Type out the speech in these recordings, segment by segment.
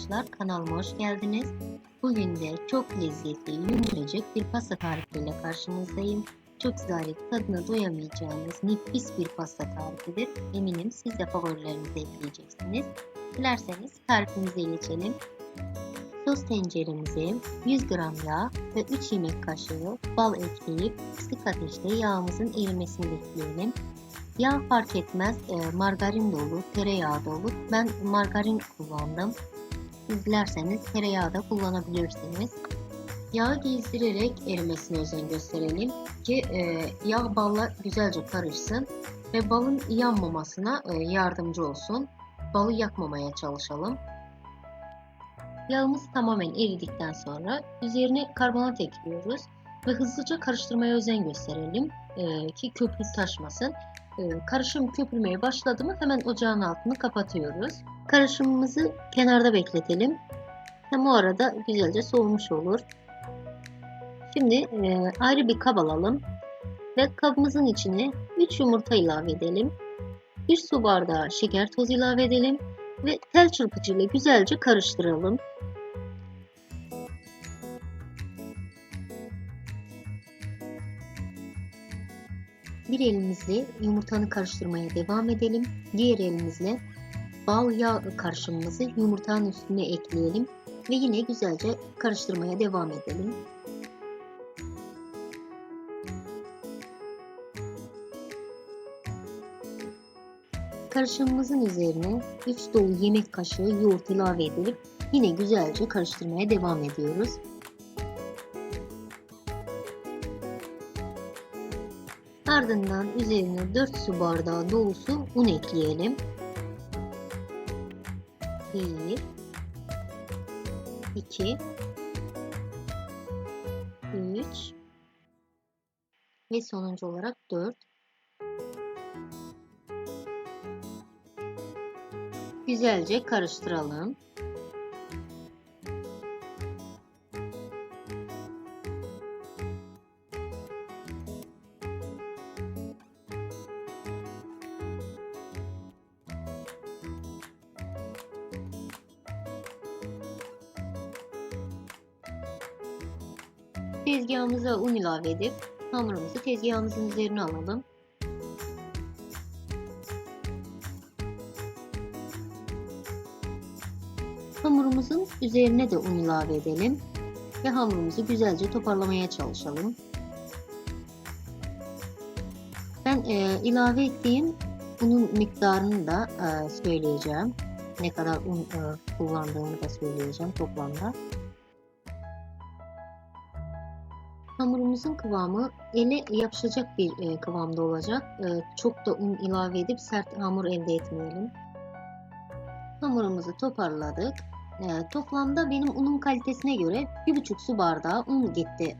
arkadaşlar kanalıma hoş geldiniz. Bugün de çok lezzetli, yumuşacık bir pasta tarifiyle karşınızdayım. Çok zarif, tadına doyamayacağınız nefis bir pasta tarifidir. Eminim siz de favorilerinize ekleyeceksiniz. Dilerseniz tarifimize geçelim. Sos tenceremize 100 gram yağ ve 3 yemek kaşığı bal ekleyip kısık ateşte yağımızın erimesini bekleyelim. Yağ fark etmez. E, margarin de olur, tereyağı da olur. Ben margarin kullandım. Dilerseniz tereyağı da kullanabilirsiniz. Yağı gezdirerek erimesine özen gösterelim ki e, yağ balla güzelce karışsın ve balın yanmamasına e, yardımcı olsun. Balı yakmamaya çalışalım. Yağımız tamamen eridikten sonra üzerine karbonat ekliyoruz ve hızlıca karıştırmaya özen gösterelim e, ki köpük taşmasın. E, karışım köpürmeye başladı mı hemen ocağın altını kapatıyoruz. Karışımımızı kenarda bekletelim. Hem o arada güzelce soğumuş olur. Şimdi e, ayrı bir kab alalım ve kabımızın içine 3 yumurta ilave edelim. 1 su bardağı şeker tozu ilave edelim ve tel çırpıcı ile güzelce karıştıralım. Bir elimizle yumurtanı karıştırmaya devam edelim. Diğer elimizle bal yağ karışımımızı yumurtanın üstüne ekleyelim ve yine güzelce karıştırmaya devam edelim. Karışımımızın üzerine 3 dolu yemek kaşığı yoğurt ilave edip yine güzelce karıştırmaya devam ediyoruz. Ardından üzerine 4 su bardağı dolusu un ekleyelim. 1 2 3 ve sonuncu olarak 4 Güzelce karıştıralım. Tezgahımıza un ilave edip hamurumuzu tezgahımızın üzerine alalım. Hamurumuzun üzerine de un ilave edelim ve hamurumuzu güzelce toparlamaya çalışalım. Ben e, ilave ettiğim unun miktarını da e, söyleyeceğim. Ne kadar un e, kullandığımı da söyleyeceğim toplamda. Hamurumuzun kıvamı ele yapışacak bir e, kıvamda olacak. E, çok da un ilave edip sert hamur elde etmeyelim. Hamurumuzu toparladık. E, toplamda benim unun kalitesine göre 1,5 su bardağı un gitti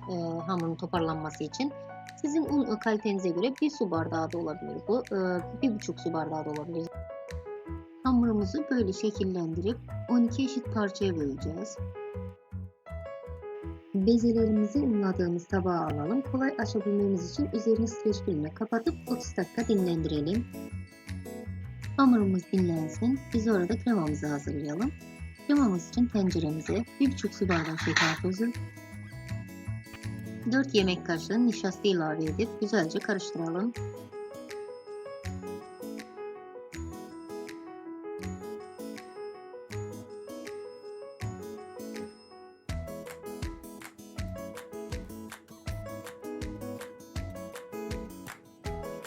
hamurun toparlanması için. Sizin un kalitenize göre 1 su bardağı da olabilir bu. E, 1,5 su bardağı da olabilir. Hamurumuzu böyle şekillendirip 12 eşit parçaya böleceğiz. Bezelerimizi unladığımız tabağa alalım. Kolay açabilmemiz için üzerini streç filmle kapatıp 30 dakika dinlendirelim. Hamurumuz dinlensin. Biz orada kremamızı hazırlayalım. Kremamız için tenceremize 1,5 su bardağı şeker tozu, 4 yemek kaşığı nişasta ilave edip güzelce karıştıralım.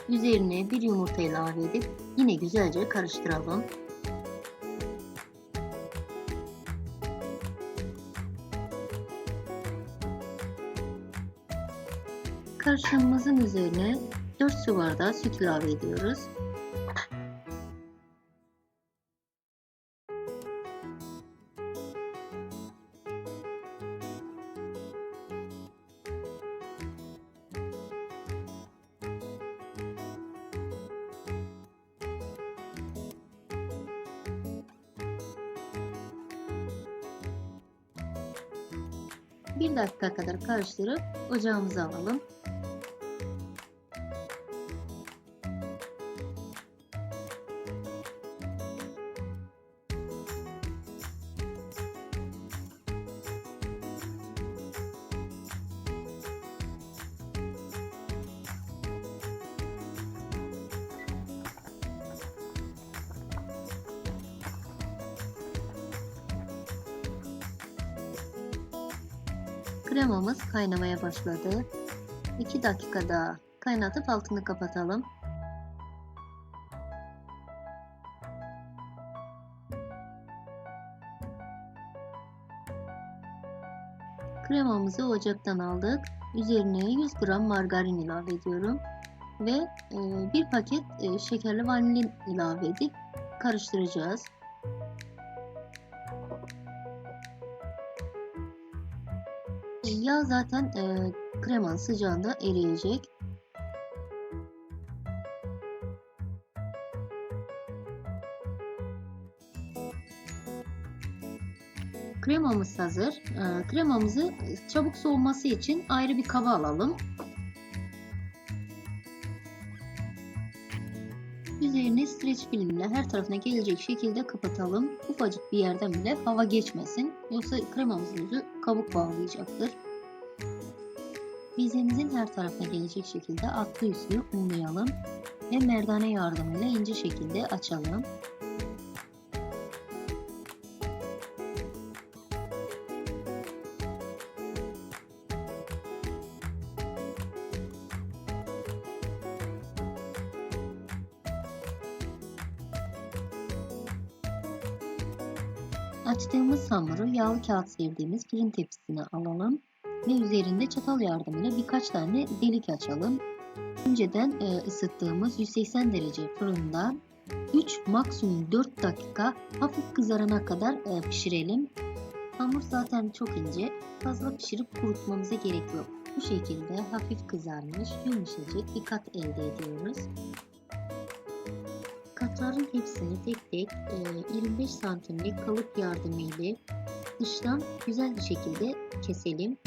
Üzerine bir yumurta ilave edip yine güzelce karıştıralım. Karışımımızın üzerine 4 su bardağı süt ilave ediyoruz. Bir dakika kadar karıştırıp ocağımıza alalım. Kremamız kaynamaya başladı. 2 dakika daha kaynatıp altını kapatalım. Kremamızı ocaktan aldık. Üzerine 100 gram margarin ilave ediyorum. Ve e, bir paket e, şekerli vanilin ilave edip karıştıracağız. Yağ zaten e, kremanın sıcağında eriyecek. Kremamız hazır. E, Kremamızı çabuk soğuması için ayrı bir kaba alalım. Üzerini streç filmle her tarafına gelecek şekilde kapatalım. Ufacık bir yerden bile hava geçmesin. Yoksa kremamızın kabuk bağlayacaktır. Vizemizin her tarafına gelecek şekilde altlı üstlü unlayalım ve merdane yardımıyla ince şekilde açalım. Açtığımız hamuru yağlı kağıt serdiğimiz fırın tepsisine alalım ve üzerinde çatal yardımıyla birkaç tane delik açalım. Önceden e, ısıttığımız 180 derece fırında 3 maksimum 4 dakika hafif kızarana kadar e, pişirelim. Hamur zaten çok ince. Fazla pişirip kurutmamıza gerek yok. Bu şekilde hafif kızarmış, yumuşacık bir kat elde ediyoruz. Katların hepsini tek tek e, 25 santimlik kalıp yardımıyla dıştan güzel bir şekilde keselim.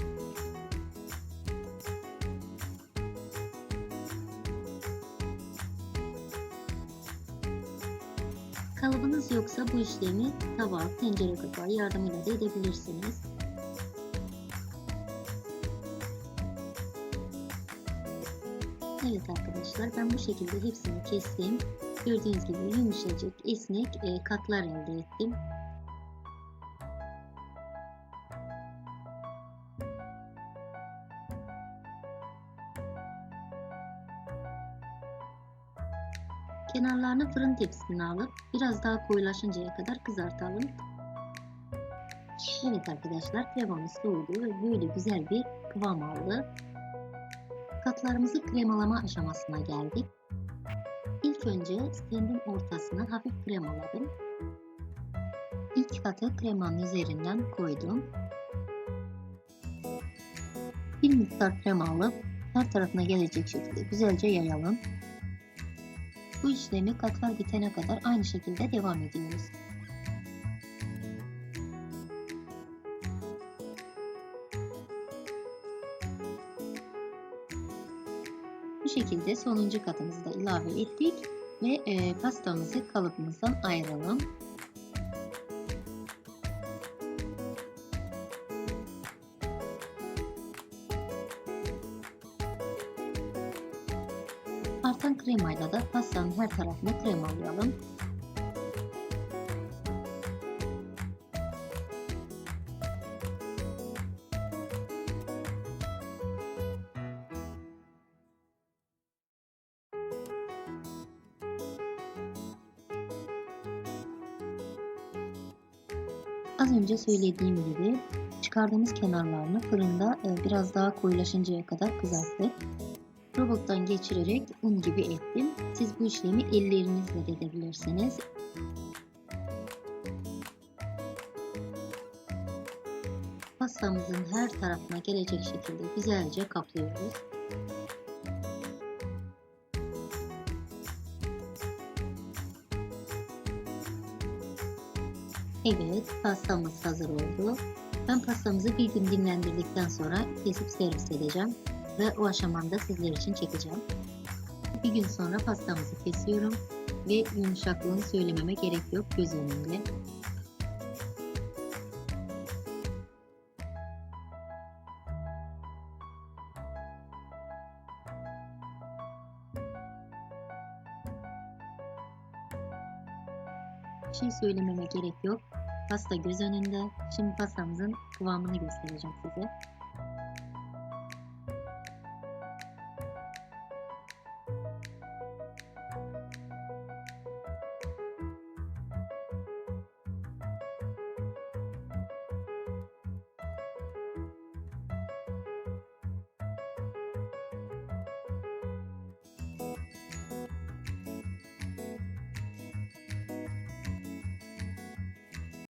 Kalıbınız yoksa bu işlemi tava, tencere kapağı yardımıyla da edebilirsiniz. Evet arkadaşlar ben bu şekilde hepsini kestim. Gördüğünüz gibi yumuşacık, esnek e, katlar elde ettim. Kenarlarını fırın tepsisine alıp biraz daha koyulaşıncaya kadar kızartalım. Evet arkadaşlar kremamız soğudu ve böyle güzel bir kıvam aldı. Katlarımızı kremalama aşamasına geldik. İlk önce standın ortasına hafif kremaladım. İlk katı kremanın üzerinden koydum. Bir miktar krema alıp her tarafına gelecek şekilde güzelce yayalım. Bu işlemi katlar bitene kadar aynı şekilde devam ediyoruz. Bu şekilde sonuncu katımızı da ilave ettik ve e, pastamızı kalıbımızdan ayıralım. Pastanın her tarafını kremalayalım. Az önce söylediğim gibi çıkardığımız kenarlarını fırında e, biraz daha koyulaşıncaya kadar kızarttık. Robottan geçirerek un gibi ettim. Siz bu işlemi ellerinizle de edebilirsiniz. Pastamızın her tarafına gelecek şekilde güzelce kaplıyoruz. Evet, pastamız hazır oldu. Ben pastamızı bir gün dinlendirdikten sonra kesip servis edeceğim ve o aşamanda sizler için çekeceğim. Bir gün sonra pastamızı kesiyorum ve yumuşaklığını söylememe gerek yok göz önünde. Şey söylememe gerek yok. Pasta göz önünde. Şimdi pastamızın kıvamını göstereceğim size.